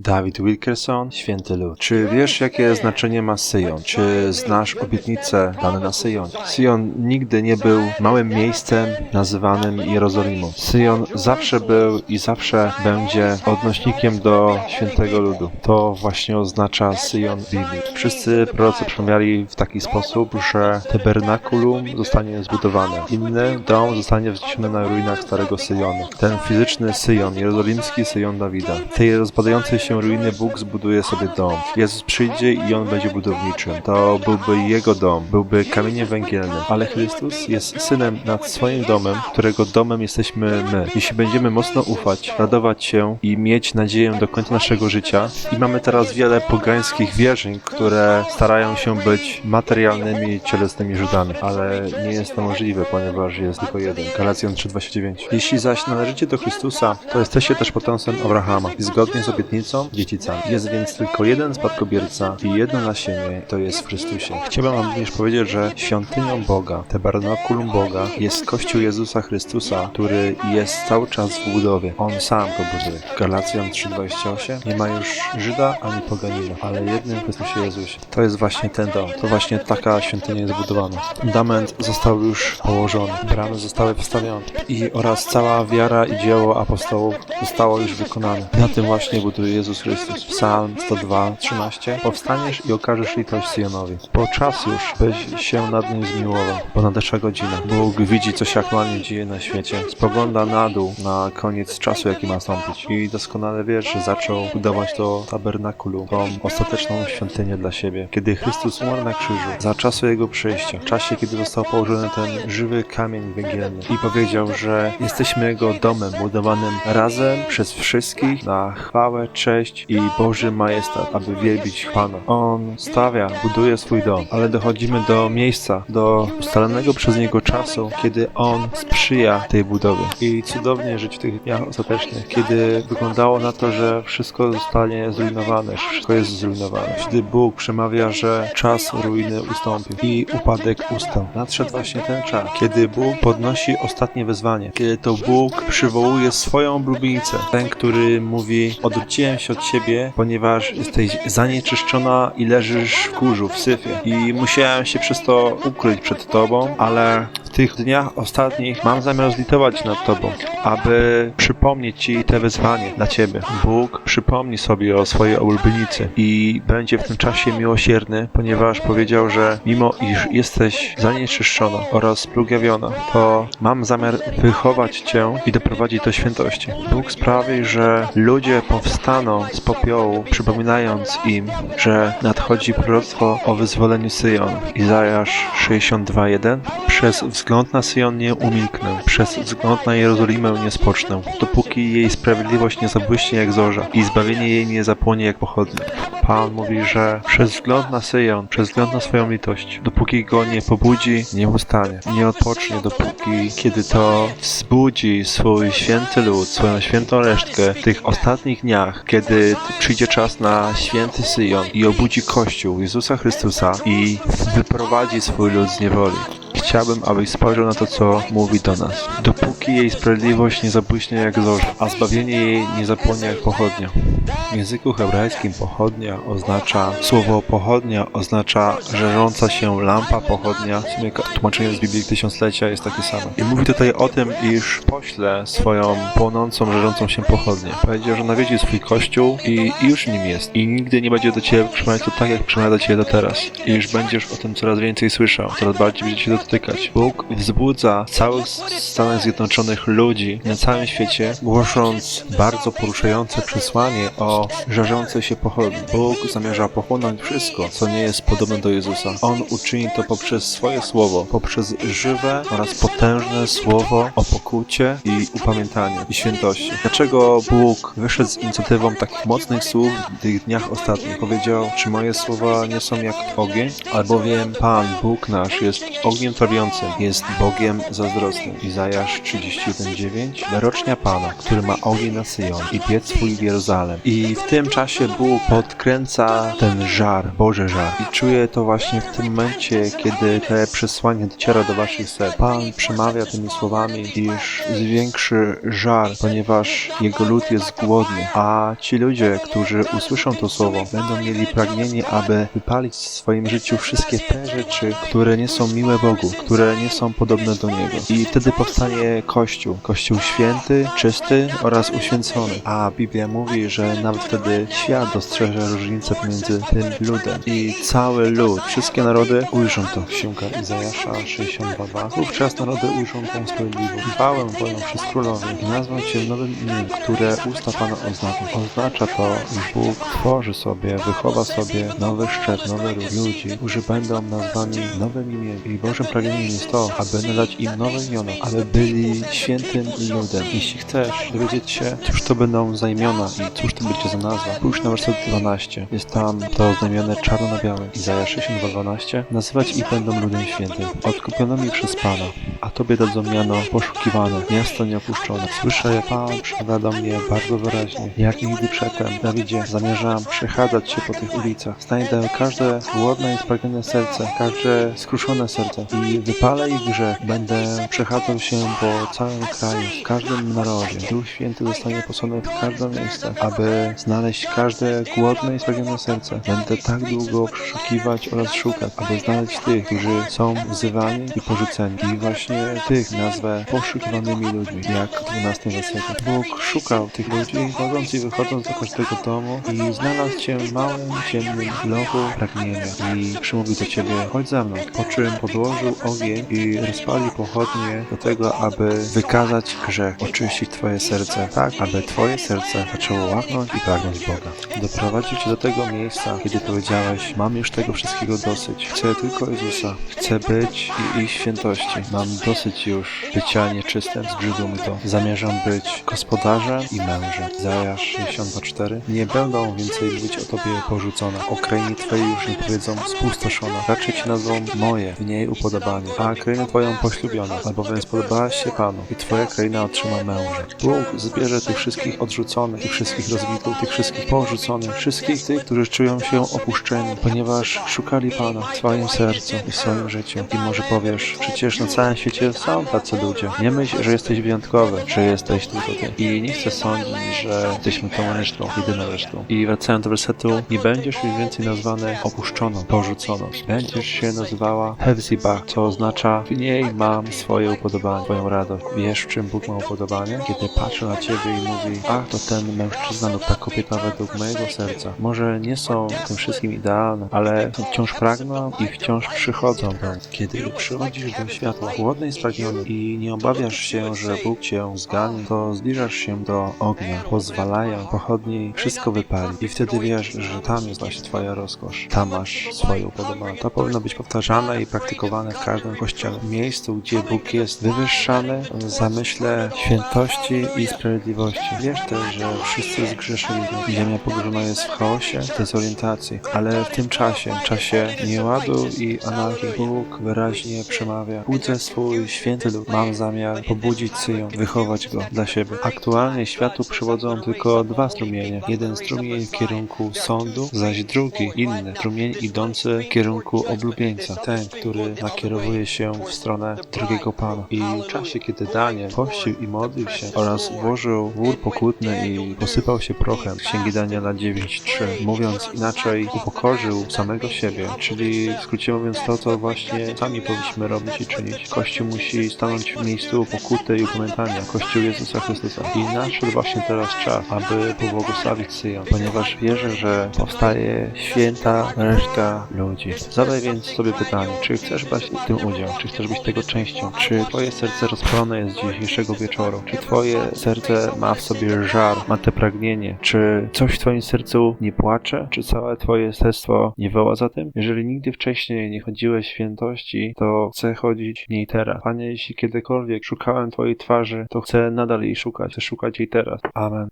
Dawid Wilkerson, Święty Lud. Czy wiesz, jakie znaczenie ma Syjon? Czy znasz obietnice dane na Syjon? Syjon nigdy nie był małym miejscem nazywanym Jerozolimą. Syjon zawsze był i zawsze będzie odnośnikiem do Świętego Ludu. To właśnie oznacza Syjon Biblii. Wszyscy prorocy przemawiali w taki sposób, że tabernakulum zostanie zbudowane. Inny dom zostanie wzniesiony na ruinach Starego Syjonu. Ten fizyczny Syjon, jerozolimski Syjon Dawida. Tej rozpadającej się ruiny Bóg zbuduje sobie dom. Jezus przyjdzie i on będzie budowniczym. To byłby jego dom, byłby kamieniem węgielnym. Ale Chrystus jest synem nad swoim domem, którego domem jesteśmy my. Jeśli będziemy mocno ufać, radować się i mieć nadzieję do końca naszego życia. I mamy teraz wiele pogańskich wierzeń, które starają się być materialnymi, cielesnymi Żydami. Ale nie jest to możliwe, ponieważ jest tylko jeden. Galacjan 3,29. Jeśli zaś należycie do Chrystusa, to jesteście też potomstwem Abrahama i zgodnie z obietnicą dziedzicami. Jest więc tylko jeden spadkobierca i jedno nasienie, to jest w Chrystusie. Chciałbym wam również powiedzieć, że świątynią Boga, tabernakulum Boga jest Kościół Jezusa Chrystusa, który jest cały czas w budowie. On sam go buduje. Galacjan 3,28 Nie ma już Żyda ani poganina, ale jednym w Chrystusie Jezusie. To jest właśnie ten dom. To właśnie taka świątynia jest budowana. Fundament został już położony. Bramy zostały wstawione. I oraz cała wiara i dzieło apostołów zostało już wykonane. Na tym właśnie buduje Jezus Chrystus. Psalm 102, 13. Powstaniesz i okażesz litość Syjonowi. Bo czas już, byś się nad nim zmiłował, bo nadeszła godzina. Bóg widzi, co się aktualnie dzieje na świecie. Spogląda na dół, na koniec czasu, jaki ma nastąpić. I doskonale wiesz, że zaczął budować to tabernakulum, tą ostateczną świątynię dla siebie. Kiedy Chrystus umarł na krzyżu, za czasu Jego przyjścia, w czasie, kiedy został położony ten żywy kamień węgielny i powiedział, że jesteśmy Jego domem, budowanym razem przez wszystkich na chwałę, cześć i Boży majestat, aby wielbić Pana. On stawia, buduje swój dom, ale dochodzimy do miejsca, do ustalonego przez Niego czasu, kiedy On sprzyja tej budowie. I cudownie żyć w tych dniach ostatecznych, kiedy wyglądało na to, że wszystko zostanie zrujnowane, że wszystko jest zrujnowane. Wtedy Bóg przemawia, że czas ruiny ustąpił i upadek ustał. Nadszedł właśnie ten czas, kiedy Bóg podnosi ostatnie wezwanie, kiedy to Bóg przywołuje swoją oblubienicę, ten, który mówi: Odwróciłem się od ciebie, ponieważ jesteś zanieczyszczona i leżysz w kurzu, w syfie. I musiałem się przez to ukryć przed tobą, ale tych dniach ostatnich mam zamiar zlitować nad tobą, aby przypomnieć ci te wyzwanie dla ciebie. Bóg przypomni sobie o swojej oblubienicy i będzie w tym czasie miłosierny, ponieważ powiedział, że mimo iż jesteś zanieczyszczona oraz splugawiona, to mam zamiar wychować cię i doprowadzić do świętości. Bóg sprawi, że ludzie powstaną z popiołu, przypominając im, że nadchodzi proroctwo o wyzwoleniu Syjon. Izajasz 62:1 Przez wzgląd na Syjon nie umilknę, przez wzgląd na Jerozolimę nie spocznę, dopóki jej sprawiedliwość nie zabłyśnie jak zorza i zbawienie jej nie zapłonie jak pochodnia. Pan mówi, że przez wzgląd na Syjon, przez wzgląd na swoją litość, dopóki go nie pobudzi, nie ustanie, nie odpocznie, dopóki, kiedy to wzbudzi swój święty lud, swoją świętą resztkę w tych ostatnich dniach, kiedy przyjdzie czas na święty Syjon i obudzi Kościół Jezusa Chrystusa i wyprowadzi swój lud z niewoli. Chciałbym, abyś spojrzał na to, co mówi do nas. Dopóki jej sprawiedliwość nie zabłyśnie jak zorza, a zbawienie jej nie zapłonie jak pochodnia. W języku hebrajskim pochodnia oznacza, słowo pochodnia oznacza żerząca się lampa pochodnia. W sumie tłumaczenie z Biblii Tysiąclecia jest takie same. I mówi tutaj o tym, iż pośle swoją płonącą, żerzącą się pochodnię. Powiedział, że nawiedzi swój kościół i i już nim jest. I nigdy nie będzie do ciebie przemawiać to tak, jak przemawia do ciebie do teraz. I już będziesz o tym coraz więcej słyszał, coraz bardziej będzie cię Bóg wzbudza całych Stanach Zjednoczonych ludzi na całym świecie, głosząc bardzo poruszające przesłanie o żarzącej się pochodni. Bóg zamierza pochłonąć wszystko, co nie jest podobne do Jezusa. On uczyni to poprzez swoje słowo, poprzez żywe oraz potężne słowo o pokucie i upamiętaniu i świętości. Dlaczego Bóg wyszedł z inicjatywą takich mocnych słów w tych dniach ostatnich? Powiedział, czy moje słowa nie są jak ogień? Albowiem Pan, Bóg nasz, jest ogniem jest Bogiem zazdrosnym. Izajasz 31:9 Wyrocznia Pana, który ma ogień na Syjon i piec swój w. I w tym czasie Bóg podkręca ten żar, Boży żar. I czuję to właśnie w tym momencie, kiedy te przesłanie dociera do waszych serc. Pan przemawia tymi słowami, iż zwiększy żar, ponieważ jego lud jest głodny, a ci ludzie, którzy usłyszą to słowo, będą mieli pragnienie, aby wypalić w swoim życiu wszystkie te rzeczy, które nie są miłe Bogu, które nie są podobne do Niego. I wtedy powstanie Kościół. Kościół święty, czysty oraz uświęcony. A Biblia mówi, że nawet wtedy świat dostrzeże różnicę pomiędzy tym ludem. I cały lud, wszystkie narody ujrzą to. Księga Izajasza 62.2 Wówczas narody ujrzą tą sprawiedliwość. Chwałę wolną przez królowie i nazwą Cię nowym imieniem, które usta Pana oznaczą. Oznacza to, iż Bóg tworzy sobie, wychowa sobie nowy szczep, nowy ród ludzi, którzy będą nazwani nowym imieniem. I Bożym pragnieniem jest to, aby nadać im nowe imiona, aby byli świętym ludem. Jeśli chcesz dowiedzieć się, cóż to będą za imiona i cóż to będzie za nazwa, pójdź na werset 12. Jest tam to znamione czarno na białym. Izaja 62:12. Nazywać ich będą ludem świętym, odkupionymi przez Pana, a Tobie dadzą miano poszukiwane, miasto nieopuszczone. Słyszę, jak Pan przemawia do mnie bardzo wyraźnie, jak nigdy przedtem. Dawidzie, zamierzam przechadzać się po tych ulicach. Znajdę każde głodne i spragnione serce, każde skruszone serce i wypalę ich grzech. Będę przechadzał się po całym kraju, w każdym narodzie. Duch Święty zostanie posłany w każde miejsce, aby znaleźć każde głodne i spragnione serce. Będę tak długo przeszukiwać oraz szukać, aby znaleźć tych, którzy są wzywani i porzuceni. I właśnie tych nazwę poszukiwanymi ludźmi, jak w 12 wersecie. Bóg szukał tych ludzi, chodząc i wychodząc do każdego domu i znalazł cię w małym, ciemnym lochu pragnienia i przymówił do ciebie, chodź ze mną. Po czym podłożył ogień i rozpalił pochodnie do tego, aby wykazać grzech, oczyścić twoje serce, tak, aby twoje serce zaczęło łaknąć i pragnąć Boga. Doprowadził cię do tego miejsca, kiedy powiedziałeś, mam już tego wszystkiego dosyć. Chcę tylko Jezusa. Chcę być i iść świętości. Mam dosyć już bycia nieczystym, zbrzydło mi to. Zamierzam być gospodarzem i mężem. Zajasz 62:4 Nie będą więcej być o tobie porzucone. O krainie twojej już nie powiedzą spustoszona. Raczej ci nazwą moje, w niej upodobanie. A krainę twoją poślubioną, albowiem spodobałaś się Panu i twoja kraina otrzyma męża. Bóg zbierze tych wszystkich odrzuconych, tych wszystkich rozbitych, tych wszystkich porzuconych, wszystkich tych, którzy czują się opuszczeni, ponieważ szukali Pana w swoim sercu i w swoim życiu. I może powiesz, przecież na całym świecie są tacy ludzie. Nie myśl, że jesteś wyjątkowy, że jesteś tylko ty. I nie chcę sądzić, że jesteśmy tą resztą, jedyną resztą. I wracając do wersetu, nie będziesz już więcej nazwany opuszczoną, porzuconą. Będziesz się nazywała Hezibah, co oznacza w niej mam swoje upodobanie, swoją radość. Wiesz, w czym Bóg ma upodobanie? Kiedy patrzy na ciebie i mówi, ach, to ten mężczyzna lub ta kobieta według mojego serca. Może nie są tym wszystkim idealne, ale wciąż pragną i wciąż przychodzą. Kiedy przychodzisz do światła, głodny i spragniony i nie obawiasz się, że Bóg cię zgani, to zbliżasz się do ognia, pozwalają pochodni wszystko wypalić. I wtedy wiesz, że tam jest właśnie twoja rozkosz. Tam masz swoje upodobanie. To powinno być powtarzane i praktykowane w każdym kościele. Miejscu, gdzie Bóg jest wywyższany w zamyśle świętości i sprawiedliwości. Wiesz też, że wszyscy zgrzeszyli. Ziemia pogrążona jest w chaosie, dezorientacji, ale w tym czasie, w czasie nieładu i anarchii, Bóg wyraźnie przemawia. Budzę swój święty lud. Mam zamiar pobudzić Syjon, wychować go dla siebie. Aktualnie światu przywodzą tylko dwa strumienie. Jeden strumień w kierunku sądu, zaś drugi, inny, strumień idący w kierunku oblubieńca. Ten, który nakierowuje się w stronę drugiego Pana. I w czasie, kiedy Daniel pościł i modlił się oraz włożył wór pokutny i posypał się prochem, Księgi Daniela 9.3, mówiąc inaczej, upokorzył samego siebie, czyli w skrócie mówiąc to, co właśnie sami powinniśmy robić i czynić. Kościół musi stanąć w miejscu pokuty i upamiętania. Kościół Jezusa Chrystusa. I nadszedł właśnie teraz czas, aby pobłogosławić Syjon, ponieważ wierzę, że powstaje święta reszta ludzi. Zadaj więc sobie pytanie, czy chcesz w tym udział? Czy chcesz być tego częścią? Czy twoje serce rozpalone jest dzisiejszego wieczoru? Czy twoje serce ma w sobie żar, ma te pragnienie? Czy coś w twoim sercu nie płacze? Czy całe twoje serce nie woła za tym? Jeżeli nigdy wcześniej nie chodziłeś świętości, to chcę chodzić w niej teraz. Panie, jeśli kiedykolwiek szukałem twojej twarzy, to chcę nadal jej szukać. Chcę szukać jej teraz. Amen.